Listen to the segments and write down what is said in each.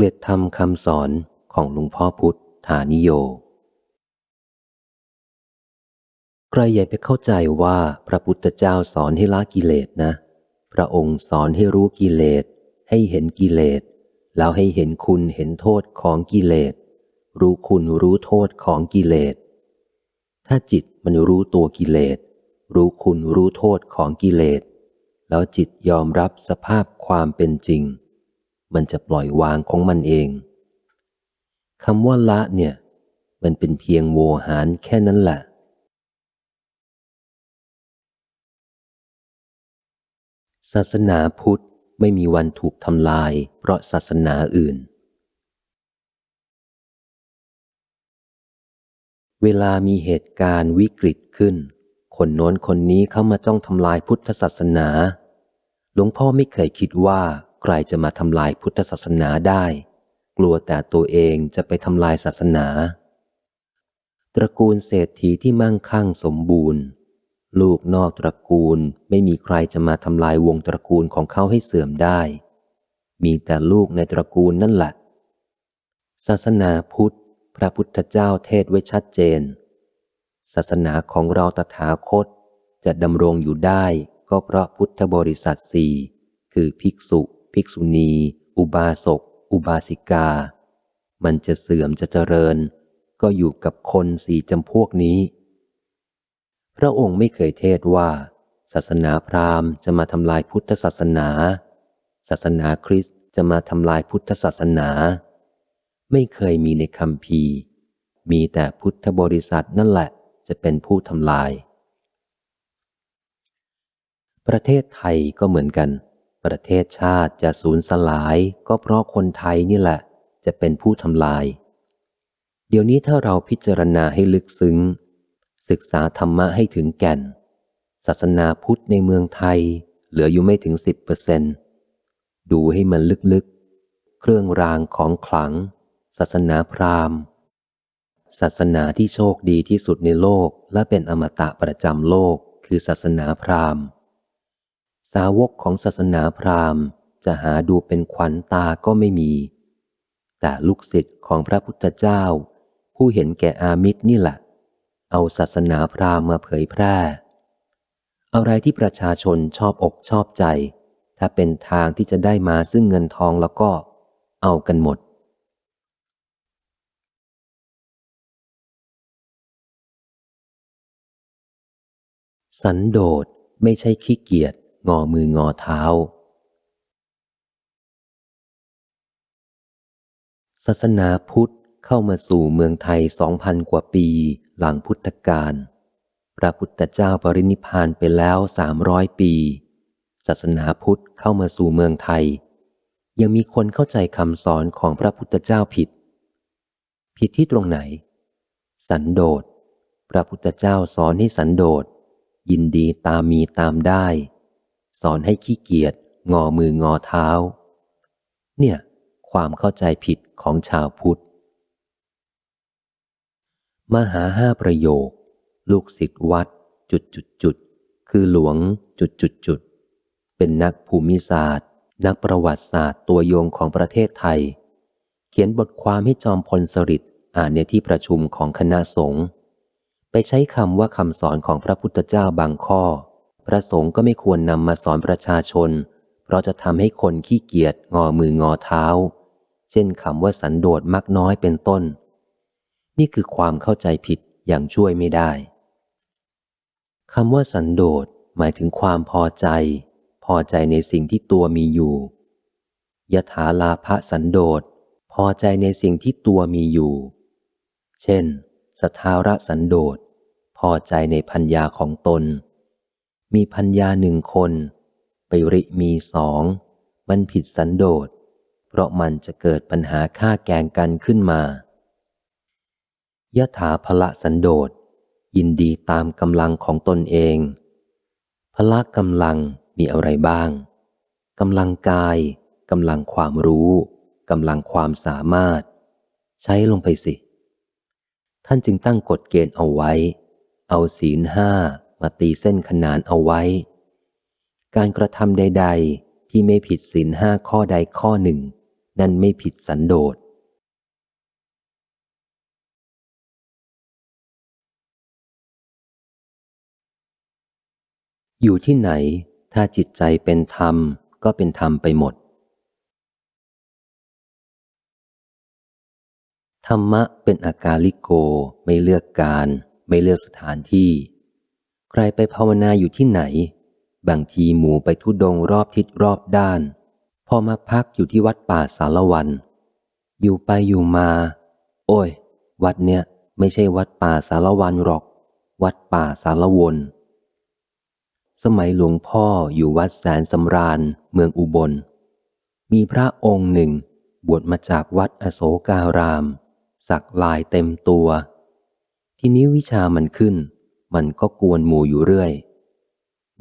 ลียดธรรมคำสอนของหลวงพ่อพุทธานิโย ใครอย่าไปเข้าใจว่าพระพุทธเจ้าสอนให้ละกิเลสนะ พระองค์สอนให้รู้กิเลส ให้เห็นกิเลส แล้วให้เห็นคุณเห็นโทษของกิเลส รู้คุณรู้โทษของกิเลส ถ้าจิตมันรู้ตัวกิเลส รู้คุณรู้โทษของกิเลส แล้วจิตยอมรับสภาพความเป็นจริง มันจะปล่อยวางของมันเองคำว่าละเนี่ย มันเป็นเพียงโวหารแค่นั้นแหละ ศาสนาพุทธไม่มีวันถูกทำลาย เพราะศาสนาอื่น เวลามีเหตุการณ์วิกฤตขึ้น คนโน้นคนนี้เข้ามาจ้องทำลายพุทธศาสนา หลวงพ่อไม่เคยคิดว่า ใครจะมาทำลายพุทธศาสนาได้ กลัวแต่ตัวเองจะไปทำลายศาสนา ตระกูลเศรษฐีที่มั่งคั่งสมบูรณ์ ลูกนอกตระกูลไม่มีใครจะมาทำลายวงตระกูลของเขาให้เสื่อมได้ มีแต่ลูกในตระกูลนั่นแหละ ศาสนาพุทธ พระพุทธเจ้าเทศไว้ชัดเจน ศาสนาของเราตถาคตจะดำรงอยู่ได้ก็เพราะพุทธบริษัทสี่คือภิกษุ ภิกษุณี อุบาสก อุบาสิกา มันจะเสื่อมจะเจริญ ก็อยู่กับคนสี่จำพวกนี้ พระองค์ไม่เคยเทศว่า ศาสนาพราหมณ์จะมาทำลายพุทธศาสนา ศาสนาคริสต์จะมาทำลายพุทธศาสนา ไม่เคยมีในคำพีมีแต่พุทธบริษัทนั่นแหละ จะเป็นผู้ทำลาย ประเทศไทยก็เหมือนกัน ประเทศชาติจะสูญสลายก็เพราะคนไทยนี่แหละ จะเป็นผู้ทำลาย เดี๋ยวนี้ถ้าเราพิจารณาให้ลึกซึ้ง ศึกษาธรรมะให้ถึงแก่น ศาสนาพุทธในเมืองไทย เหลืออยู่ไม่ถึงสิบเปอร์เซนดูให้มันลึกๆ เครื่องรางของขลัง ศาสนาพราหมณ์ ศาสนาที่โชคดีที่สุดในโลกและเป็นอมตะประจำโลกคือศาสนาพราหมณ์ สาวกของศาสนาพราหมณ์ จะหาดูเป็นขวัญตาก็ไม่มี แต่ลูกศิษย์ของพระพุทธเจ้า ผู้เห็นแก่อามิตรนี่แหละ เอาศาสนาพราหมณ์มาเผยแพร่ อะไรที่ประชาชนชอบอกชอบใจ ถ้าเป็นทางที่จะได้มาซึ่งเงินทองแล้วก็เอากันหมดสันโดษไม่ใช่ขี้เกียจ งอมืองอเท้า ศาสนาพุทธเข้ามาสู่เมืองไทยสองพันกว่าปีหลังพุทธกาล พระพุทธเจ้าปรินิพานไปแล้วสามร้อยปี ศาสนาพุทธเข้ามาสู่เมืองไทย ยังมีคนเข้าใจคำสอนของพระพุทธเจ้าผิด ผิดที่ตรงไหน สันโดษ พระพุทธเจ้าสอนให้สันโดษยินดีตามมีตามได้ สอนให้ขี้เกียจงอมืองอเท้า เนี่ย ความเข้าใจผิดของชาวพุทธ มหาห้าประโยค ลูกศิษย์วัด จุดจุดจุดคือหลวงจุดจุดจุดเป็นนักภูมิศาสตร์ นักประวัติศาสตร์ตัวโยงของประเทศไทย เขียนบทความให้จอมพลสฤษดิ์อ่านในที่ประชุมของคณะสงฆ์ไปใช้คำว่าคำสอนของพระพุทธเจ้าบางข้อ ระสงฆ์ก็ไม่ควรนำมาสอนประชาชน เพราะจะทำให้คนขี้เกียจงอมืองอเท้า เช่นคำว่าสันโดษมักน้อยเป็นต้น นี่คือความเข้าใจผิดอย่างช่วยไม่ได้คำว่าสันโดษหมายถึงความพอใจ พอใจในสิ่งที่ตัวมีอยู่ยถาลาภสันโดษพอใจในสิ่งที่ตัวมีอยู่ เช่น สทาระสันโดษพอใจในพัญญาของตน มีพัญญาหนึ่งคน ไปริมีสอง มันผิดสันโดษ เพราะมันจะเกิดปัญหาฆ่าแกงกันขึ้นมายะถาพละสันโดษ ยินดีตามกำลังของตนเอง พละกำลังมีอะไรบ้างกำลังกายกำลังความรู้กำลังความสามารถ ใช้ลงไปสิ ท่านจึงตั้งกฎเกณฑ์เอาไว้ เอาศีลห้า มาตีเส้นขนานเอาไว้ การกระทำใด ๆ ที่ไม่ผิดศีลห้าข้อใดข้อหนึ่ง นั่นไม่ผิดสันโดษอยู่ที่ไหน ถ้าจิตใจเป็นธรรมก็เป็นธรรมไปหมด ธรรมะเป็นอากาลิโก ไม่เลือกการ ไม่เลือกสถานที่ ใครไปภาวนาอยู่ที่ไหน บางทีหมูไปทุดงรอบทิศรอบด้าน พอมาพักอยู่ที่วัดป่าสารวัน อยู่ไปอยู่มา โอ้ย วัดเนี้ยไม่ใช่วัดป่าสารวันหรอก วัดป่าสารวน สมัยหลวงพ่ออยู่วัดแสนสำราญเมืองอุบล มีพระองค์หนึ่ง บวชมาจากวัดอโศการาม สักลายเต็มตัว ทีนี้วิชามันขึ้น มันก็กวนหมู่อยู่เรื่อย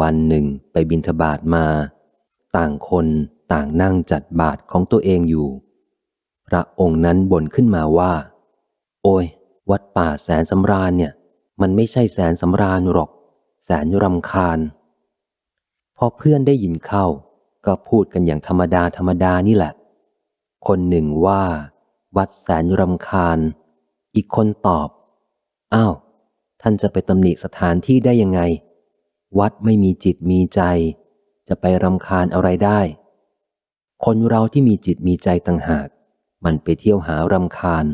วันหนึ่งไปบินทบาทมา ต่างคนต่างนั่งจัดบาทของตัวเองอยู่ พระองค์นั้นบ่นขึ้นมาว่า โอ้ย วัดป่าแสนสำราญเนี่ย มันไม่ใช่แสนสำราญหรอก แสนรำคาญ พอเพื่อนได้ยินเข้า ก็พูดกันอย่างธรรมดาธรรมดานี่แหละ คนหนึ่งว่า วัดแสนรำคาญ อีกคนตอบ อ้าว ท่านจะไปตำหนิสถานที่ได้ยังไง วัดไม่มีจิตมีใจ จะไปรำคาญอะไรได้ คนเราที่มีจิตมีใจต่างหาก มันไปเที่ยวหารำคาญ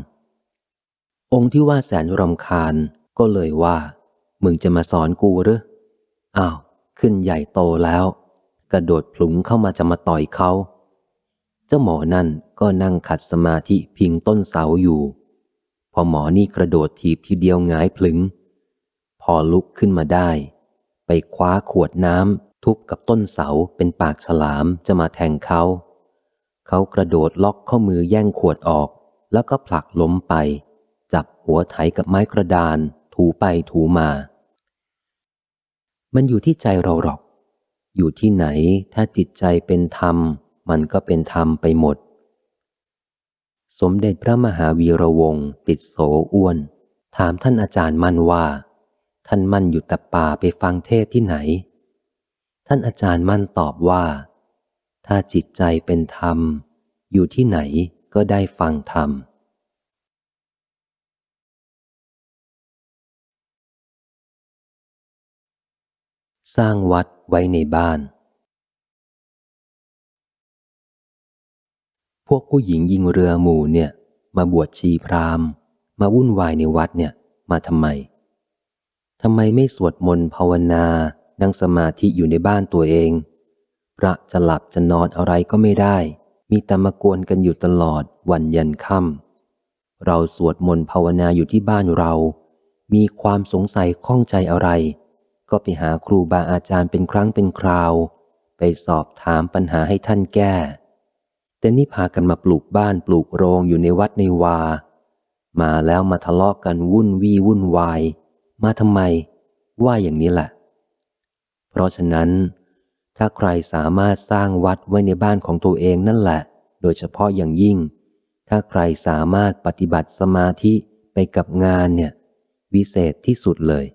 องค์ที่ว่าแสนรำคาญก็เลยว่า มึงจะมาสอนกูหรืออ้าวขึ้นใหญ่โตแล้ว กระโดดพลุงเข้ามาจะมาต่อยเขาเจ้าหมอนั่นก็นั่งขัดสมาธิพิงต้นเสาอยู่ พอหมอนี่กระโดดถีบทีเดียวงายพลึง พอลุกขึ้นมาได้ ไปคว้าขวดน้ำทุบกับต้นเสาเป็นปากฉลามจะมาแทงเขา เขากระโดดล็อกข้อมือแย่งขวดออก แล้วก็ผลักล้มไป จับหัวไถกับไม้กระดาน ถูไปถูมา มันอยู่ที่ใจเราหรอก อยู่ที่ไหนถ้าจิตใจเป็นธรรม มันก็เป็นธรรมไปหมดสมเด็จพระมหาวีระวงศ์ติดโสอ้วน ถามท่านอาจารย์มั่นว่า ท่านมั่นอยู่แต่ป่าไปฟังเทศที่ไหน ท่านอาจารย์มั่นตอบว่า ถ้าจิตใจเป็นธรรม อยู่ที่ไหนก็ได้ฟังธรรม สร้างวัดไว้ในบ้าน พวกผู้หญิงยิงเรือหมู่เนี่ย มาบวชชีพรามมาวุ่นวายในวัดเนี่ย มาทำไม ทำไมไม่สวดมนต์ภาวนา นั่งสมาธิอยู่ในบ้านตัวเอง พระจะหลับจะนอนอะไรก็ไม่ได้ มีต่มากวนกันอยู่ตลอดวันยันค่ำเราสวดมนต์ภาวนาอยู่ที่บ้านเรา มีความสงสัยข้องใจอะไร ก็ไปหาครูบาอาจารย์เป็นครั้งเป็นคราว ไปสอบถามปัญหาให้ท่านแก้ แต่นี่พากันมาปลูกบ้านปลูกโรงอยู่ในวัดในวา มาแล้วมาทะเลาะกกันวุ่นวี่วุ่นวาย มาทำไม ว่าอย่างนี้แหละ เพราะฉะนั้น ถ้าใครสามารถสร้างวัดไว้ในบ้านของตัวเองนั่นแหละ โดยเฉพาะอย่างยิ่ง ถ้าใครสามารถปฏิบัติสมาธิไปกับงานเนี่ยวิเศษที่สุดเลย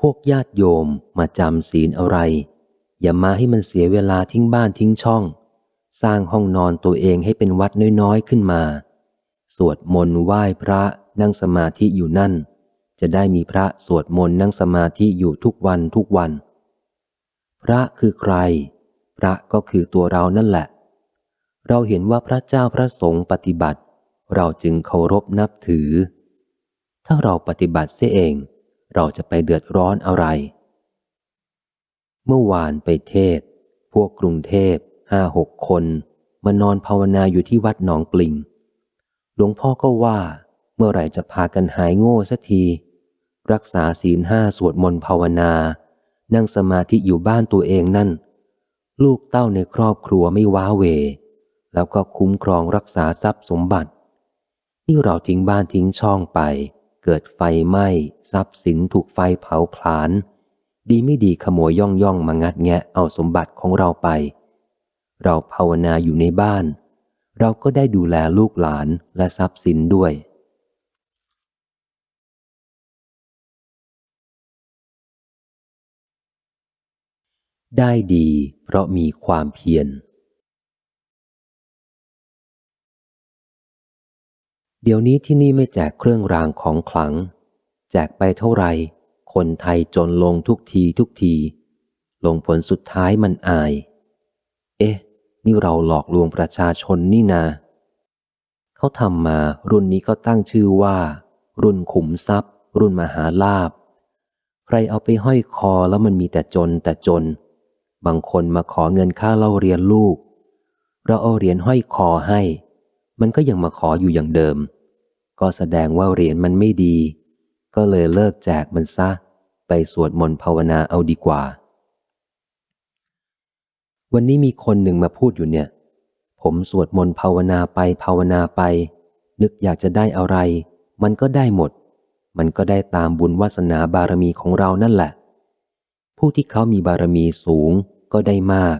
พวกญาติโยมมาจำศีลอะไร อย่ามาให้มันเสียเวลาทิ้งบ้านทิ้งช่อง สร้างห้องนอนตัวเองให้เป็นวัดน้อยๆขึ้นมา สวดมนต์ไหว้พระ นั่งสมาธิอยู่นั่น จะได้มีพระสวดมนต์นั่งสมาธิอยู่ทุกวันทุกวัน พระคือใคร พระก็คือตัวเรานั่นแหละ เราเห็นว่าพระเจ้าพระสงฆ์ปฏิบัติ เราจึงเคารพนับถือ ถ้าเราปฏิบัติเสียเอง เราจะไปเดือดร้อนอะไร เมื่อวานไปเทศ พวกกรุงเทพห้าหกคนมานอนภาวนาอยู่ที่วัดหนองปลิง หลวงพ่อก็ว่า มื่อไหร่จะพากันหายโง่สักที รักษาศีลห้าสวดมนต์ภาวนา นั่งสมาธิอยู่บ้านตัวเองนั่น ลูกเต้าในครอบครัวไม่ว้าเว แล้วก็คุ้มครองรักษาทรัพย์สมบัติ ที่เราทิ้งบ้านทิ้งช่องไป เกิดไฟไหม้ทรัพย์สินถูกไฟเผาผลาญดีไม่ดีขโมยย่องย่องมางัดแงะเอาสมบัติของเราไป เราภาวนาอยู่ในบ้าน เราก็ได้ดูแลลูกหลานและทรัพย์สินด้วย ได้ดีเพราะมีความเพียร เดี๋ยวนี้ที่นี่ไม่แจกเครื่องรางของขลัง แจกไปเท่าไหร่ คนไทยจนลงทุกทีทุกที ลงผลสุดท้ายมันอาย เอ๊ะ นี่เราหลอกลวงประชาชนนี่นา เขาทำมารุ่นนี้เขาตั้งชื่อว่า รุ่นขุมทรัพย์ รุ่นมหาลาภใครเอาไปห้อยคอแล้วมันมีแต่จนแต่จน บางคนมาขอเงินค่าเล่าเรียนลูก เราเอาเหรียญห้อยคอให้ มันก็ยังมาขออยู่อย่างเดิม ก็แสดงว่าเหรียญมันไม่ดี ก็เลยเลิกแจกมันซะ ไปสวดมนต์ภาวนาเอาดีกว่า วันนี้มีคนหนึ่งมาพูดอยู่เนี่ย ผมสวดมนต์ภาวนาไปภาวนาไป นึกอยากจะได้อะไร มันก็ได้หมด มันก็ได้ตามบุญวาสนาบารมีของเรานั่นแหละผู้ที่เขามีบารมีสูง ก็ได้มาก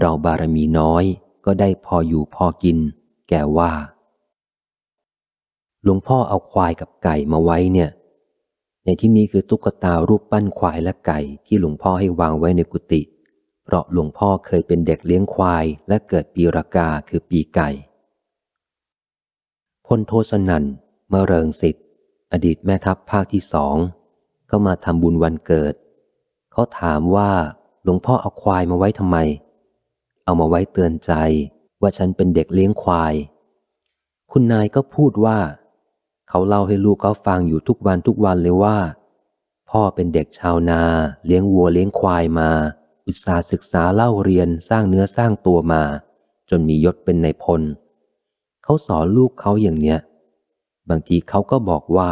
เราบารมีน้อยก็ได้พออยู่พอกิน แกว่า หลวงพ่อเอาควายกับไก่มาไว้เนี่ย ในที่นี้คือตุ๊กตารูปปั้นควายและไก่ที่หลวงพ่อให้วางไว้ในกุฏิเพราะหลวงพ่อเคยเป็นเด็กเลี้ยงควายและเกิดปีรากาคือปีไก่พลโทสนันเมเริงสิทธิ์ อดีตแม่ทัพภาคที่สองก็มาทำบุญวันเกิด เขาถามว่า หลวงพ่อเอาควายมาไว้ทำไม เอามาไว้เตือนใจว่าฉันเป็นเด็กเลี้ยงควาย คุณนายก็พูดว่า เขาเล่าให้ลูกเขาฟังอยู่ทุกวันทุกวันเลยว่า พ่อเป็นเด็กชาวนา เลี้ยงวัวเลี้ยงควายมา อุตสาห์ศึกษาเล่าเรียนสร้างเนื้อสร้างตัวมา จนมียศเป็นในพล เขาสอนลูกเขาอย่างเนี้ย บางทีเขาก็บอกว่า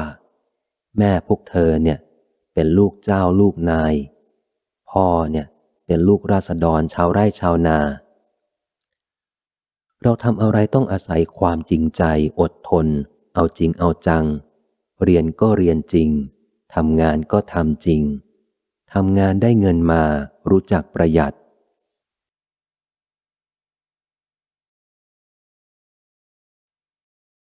แม่พวกเธอเนี่ย เป็นลูกเจ้าลูกนาย พ่อเนี่ย เป็นลูกราษฎรชาวไร่ชาวนา เราทำอะไรต้องอาศัยความจริงใจอดทน เอาจริงเอาจัง เรียนก็เรียนจริงทำงานก็ทำจริงทำงานได้เงินมารู้จักประหยัด